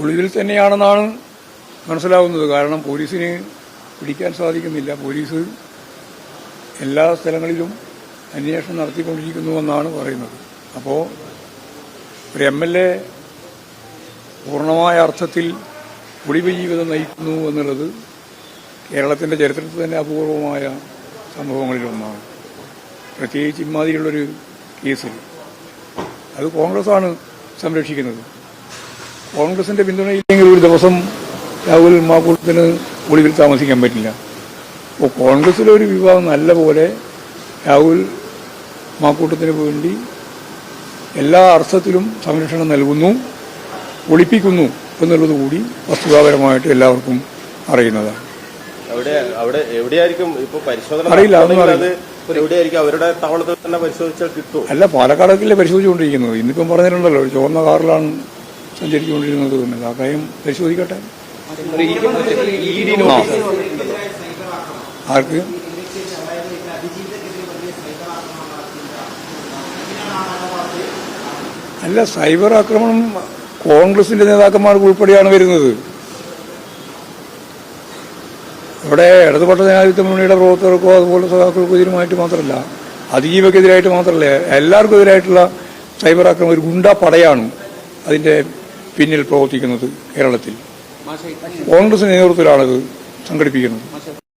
ഒളിവിൽ തന്നെയാണെന്നാണ് മനസ്സിലാവുന്നത്. കാരണം പോലീസിന് പിടിക്കാൻ സാധിക്കുന്നില്ല. പോലീസ് എല്ലാ സ്ഥലങ്ങളിലും അന്വേഷണം നടത്തിക്കൊണ്ടിരിക്കുന്നുവെന്നാണ് പറയുന്നത്. അപ്പോൾ ഒരു എം എൽ എ പൂർണമായ അർത്ഥത്തിൽ ഒളിവ് ജീവിതം നയിക്കുന്നു എന്നുള്ളത് കേരളത്തിന്റെ ചരിത്രത്തിൽ തന്നെ അപൂർവമായ സംഭവങ്ങളിലൊന്നാണ് പ്രത്യേകിച്ച് ഇമാതിരിയുള്ളൊരു കേസിൽ. അത് കോൺഗ്രസ്സാണ് സംരക്ഷിക്കുന്നത്. കോൺഗ്രസിന്റെ പിന്തുണയില്ലെങ്കിൽ ഒരു ദിവസം രാഹുൽ മാക്കൂട്ടത്തിന് ഒളിവിൽ താമസിക്കാൻ പറ്റില്ല. അപ്പോൾ കോൺഗ്രസിലെ ഒരു വിഭാഗം നല്ല പോലെ രാഹുൽ മാക്കൂട്ടത്തിന് വേണ്ടി എല്ലാ അർത്ഥത്തിലും സംരക്ഷണം നൽകുന്നു ഒളിപ്പിക്കുന്നു എന്നുള്ളത് കൂടി വസ്തുതാപരമായിട്ട് എല്ലാവർക്കും അറിയുന്നതാണ്. അറിയില്ല, അവരുടെ താവളത്തിൽ തന്നെ പരിശോധിച്ചാൽ കിട്ടും അല്ല പാലക്കാടൊക്കെ പരിശോധിച്ചുകൊണ്ടിരിക്കുന്നത്? ഇന്നിപ്പം പറഞ്ഞിട്ടുണ്ടല്ലോ ചുവന്ന കാറിലാണ് സഞ്ചരിച്ചുകൊണ്ടിരുന്നത് എന്ന് ആ കാര്യം പരിശോധിക്കട്ടെ. ആർക്ക്? അല്ല സൈബർ ആക്രമണം കോൺഗ്രസിന്റെ നേതാക്കന്മാർക്ക് ഉൾപ്പെടെയാണ് വരുന്നത്. ഇവിടെ ഇടതുപക്ഷ ജനാധിപത്യ മുന്നണിയുടെ പ്രവർത്തകർക്കോ അതുപോലെ സഖാക്കൾക്കോ ഇതിനുമായിട്ട് മാത്രമല്ല അതിജീവക്കെതിരായിട്ട് മാത്രമല്ല എല്ലാവർക്കും എതിരായിട്ടുള്ള സൈബർ ആക്രമണം ഒരു ഗുണ്ട പടയാണ് അതിന്റെ പിന്നിൽ പ്രവർത്തിക്കുന്നത് കേരളത്തിൽ. കോൺഗ്രസ് നേതൃത്വത്തിലാണത് സംഘടിപ്പിക്കുന്നത്.